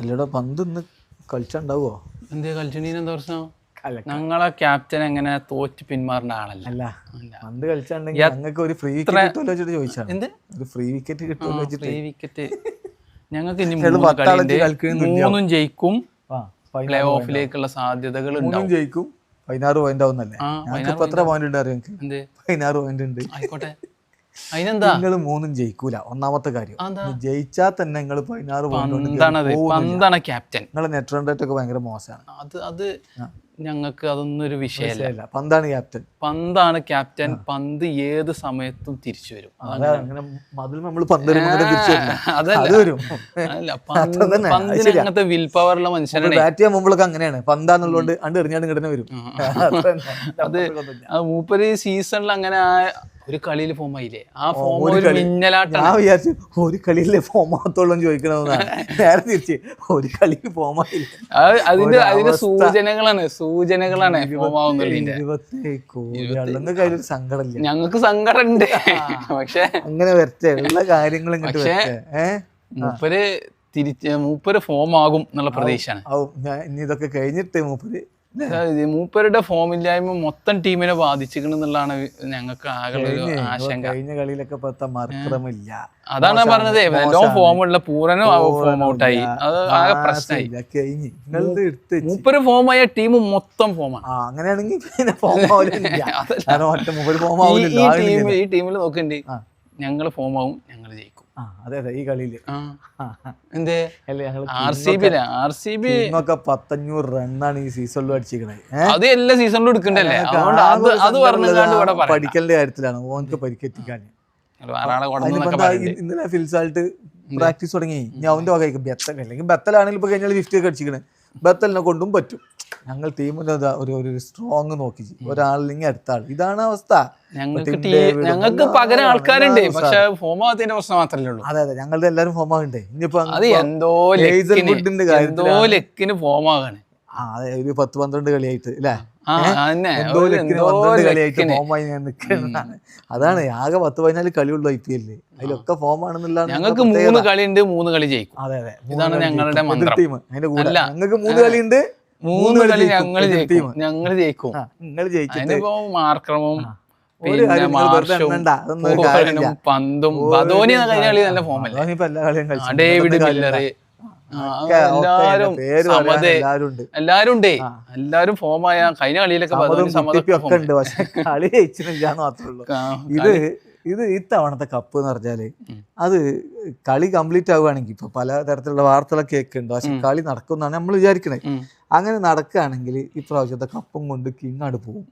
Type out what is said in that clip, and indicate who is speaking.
Speaker 1: എല്ലടോ പന്ത് ഇന്ന് കളിച്ചുണ്ടാവോ
Speaker 2: എന്തേ കളിച്ചിട്ടീന് എന്താ പ്രശ്നം? ഞങ്ങളെ ക്യാപ്റ്റൻ എങ്ങനെ തോറ്റ് പിന്മാറുന്ന ആളല്ല?
Speaker 1: അല്ല. പന്ത് കളിച്ചാണെങ്കിൽ ഞങ്ങൾക്ക് ഒരു ഫ്രീ വിക്കറ്റ് വെച്ചിട്ട് ചോദിച്ചാണ്.
Speaker 2: എന്ത്?
Speaker 1: ഒരു ഫ്രീ വിക്കറ്റ് കിട്ടുമല്ലോ
Speaker 2: ഫ്രീ വിക്കറ്റ് ഞങ്ങൾക്ക് ഇനി മൂന്ന് ജയിക്കും. പ്ലേ ഓഫിലേക്കുള്ള സാധ്യതകൾ
Speaker 1: മൂന്നും ജയിക്കും. പതിനാറ് പോയിന്റ് ആവുന്നല്ലേ? ഞങ്ങൾക്ക് എത്ര പോയിന്റ് ഉണ്ട് അറിയാം പതിനാറ് പോയിന്റ് ഉണ്ട്.
Speaker 2: ആയിക്കോട്ടെ.
Speaker 1: നിങ്ങൾ മൂന്നും ജയിക്കൂല. ഒന്നാമത്തെ കാര്യം? ജയിച്ചാൽ തന്നെ നിങ്ങൾ പതിനാറ് പോയിന്റ്
Speaker 2: ക്യാപ്റ്റൻ
Speaker 1: നിങ്ങളെ നെറ്റ് റൺ റേറ്റ് ഒക്കെ ഭയങ്കര മോശമാണ്.
Speaker 2: അത് അത് ഞങ്ങൾക്ക് അതൊന്നും ഒരു വിഷയമല്ല.
Speaker 1: പന്താണ് ക്യാപ്റ്റൻ
Speaker 2: പന്താണ് ക്യാപ്റ്റൻ പന്ത് ഏത് സമയത്തും തിരിച്ചു വരും. അതല്ല. പന്തിന് അങ്ങനത്തെ വിൽ പവറുള്ള മനുഷ്യനാണ്
Speaker 1: ബാറ്റ് ചെയ്യാൻ മുമ്പൊക്കെ അങ്ങനെയാണ്. പന്താന്നുള്ളതുകൊണ്ട് അണ്ട് എറിഞ്ഞാണ്ട് ഇങ്ങോട്ട് വരും.
Speaker 2: അത് മൂപ്പര് സീസണിൽ അങ്ങനെ ഒരു കളിയിൽ ഫോം ആയില്ലേ? ആ ഫോം
Speaker 1: ഒരു.
Speaker 2: മിന്നലാട്ടാണ്
Speaker 1: ഞാൻ വിചാരിച്ചു ഒരു കളിയിലെ ഫോം ആകത്തോളം ചോദിക്കണമെന്നാണ് നേരെ തിരിച്ച് ഒരു കളിയിൽ ഫോം ആയില്ല?
Speaker 2: അത് അതിന്റെ അതിന്റെ. സൂചനകളാണ് സൂചനകളാണ് ഫോം
Speaker 1: സങ്കടമില്ല.
Speaker 2: ഞങ്ങൾക്ക് സങ്കടം ഉണ്ട് പക്ഷെ
Speaker 1: അങ്ങനെ വരട്ടെ ഉള്ള കാര്യങ്ങൾ
Speaker 2: പക്ഷേ, മൂപ്പര് തിരിച്ച് മൂപ്പര് ഫോം ആകും എന്നുള്ള പ്രതീക്ഷയാണ്.
Speaker 1: ഇനി ഇതൊക്കെ കഴിഞ്ഞിട്ട് മൂപ്പര്
Speaker 2: മൂപ്പരുടെ ഫോമില്ലായ്മ മൊത്തം ടീമിനെ ബാധിച്ചിരിക്കണെന്നുള്ളതാണ് ഞങ്ങൾക്ക് ആകെ ഒരു ആശങ്ക.
Speaker 1: കഴിഞ്ഞ കളിയിലൊക്കെ പത്ത മർക്രമില്ല
Speaker 2: അതാണ് ഞാൻ പറഞ്ഞത്. എല്ലാം ഫോം ഉള്ള പൂരനും ഫോം ഔട്ടായി അത് ആകെ പ്രശ്നമായി. മൂപ്പര് ഫോം ആയ ടീം മൊത്തം ഫോമാണ്
Speaker 1: അങ്ങനെയാണെങ്കിൽ
Speaker 2: ഈ ടീമിൽ നോക്കണ്ടേ.
Speaker 1: ഞങ്ങൾ
Speaker 2: ഞങ്ങൾ ഫോം ആവും ഞങ്ങൾ ജയിക്കും.
Speaker 1: അതെ അതെ ഈ കളിയിൽ.
Speaker 2: ആ. എന്തേ?
Speaker 1: അല്ലേ ഞങ്ങൾ
Speaker 2: R C B R C B.
Speaker 1: ടീമൊക്കെ പത്തഞ്ഞൂറ് റണ്ണാണ് ഈ സീസണിലും
Speaker 2: അത് എല്ലാ സീസണിലും എടുക്കണ്ടല്ലേ? അത്
Speaker 1: പഠിക്കലിന്റെ കാര്യത്തിലാണ്. ഓനക്ക് പരിക്കെത്തിക്കാൻ ഇന്നലെ ഫിൽസാൾട്ട് പ്രാക്ടീസ് തുടങ്ങി. ഞാൻ അവന്റെ വകയ്ക്ക് ബെത്തൽ അല്ലെങ്കിൽ ബെത്തലാണെങ്കിൽ ഇപ്പൊ കഴിഞ്ഞാൽ ഫിഫ്റ്റി ഒക്കെ അടിച്ചിരിക്കണേ. ബത്തലിനെ കൊണ്ടും പറ്റും. ഞങ്ങൾ ടീമിന്റെ ഒരു ഒരു സ്ട്രോങ് നോക്കി. ഒരാളില്ലെങ്കിൽ അടുത്ത ആൾ ഇതാണ് അവസ്ഥ.
Speaker 2: ഞങ്ങൾക്ക് പകരം ആൾക്കാരുണ്ട്. പക്ഷെ ഫോം ആവാത്തതിന്റെ പ്രശ്നം മാത്രമല്ലേ ഉള്ളൂ.
Speaker 1: അതെ അതെ. ഞങ്ങളുടെ എല്ലാരും ഫോം ആകണ്ടേ ഇനിയിപ്പോ
Speaker 2: അത് എന്തോ എന്തോ ലെക്കിന് ഫോം ആകാണ്
Speaker 1: അതെ ഒരു പത്ത് പന്ത്രണ്ട് കളിയായിട്ട് അല്ലേ? എന്തോ ലക്കിന് പന്ത്രണ്ട് കളിയായിട്ട് ഫോമായി ഞാൻ നിൽക്കുന്നതാണ് അതാണ് ആകെ പത്ത് പതിനാല് കളിയുള്ളൂ ഐ പി എല്ലിൽ അതിലൊക്കെ ഫോം ആണെന്നുള്ള
Speaker 2: ഞങ്ങൾക്ക് മൂന്ന് കളി ഉണ്ട് മൂന്ന് കളി ജയിക്കും.
Speaker 1: അതെ അതെ.
Speaker 2: ഇതാണ് ഞങ്ങളുടെ മന്ത്രം.
Speaker 1: ടീം അതിന്റെ കൂടെ. ഞങ്ങൾക്ക് മൂന്ന് കളിയുണ്ട്
Speaker 2: മൂന്ന് കളി
Speaker 1: ജയിക്കും.
Speaker 2: ഞങ്ങൾ ജയിക്കും. ഞങ്ങൾ ജയിക്കും
Speaker 1: നിങ്ങൾ ജയിച്ചിട്ട്
Speaker 2: മാർക്രമവും. പന്തും കഴിഞ്ഞ കളി നല്ല ഫോമല്ലേ
Speaker 1: അതാണിപ്പോ എല്ലാ കളിയും കളിച്ചു
Speaker 2: ഡേവിഡ് മില്ലറ്. എല്ലാരും എല്ലാരും ഉണ്ടേ. എല്ലാരും ഫോമായ കഴിഞ്ഞ കളിയിലൊക്കെ
Speaker 1: കളി ജയിച്ചിട്ടില്ല മാത്രമേ ഉള്ളൂ. ഇത് ഇത് ഇത്തവണത്തെ കപ്പ് എന്ന് പറഞ്ഞാൽ അത് കളി കംപ്ലീറ്റ് ആവുകയാണെങ്കിൽ ഇപ്പൊ പല തരത്തിലുള്ള വാർത്തകളൊക്കെ കേൾക്കുന്നുണ്ട് പക്ഷെ കളി നടക്കുമെന്നാണ് നമ്മൾ വിചാരിക്കണേ. അങ്ങനെ നടക്കുകയാണെങ്കിൽ ഇപ്രാവശ്യത്തെ കപ്പും കൊണ്ട് കിങ് ആണ് പോകും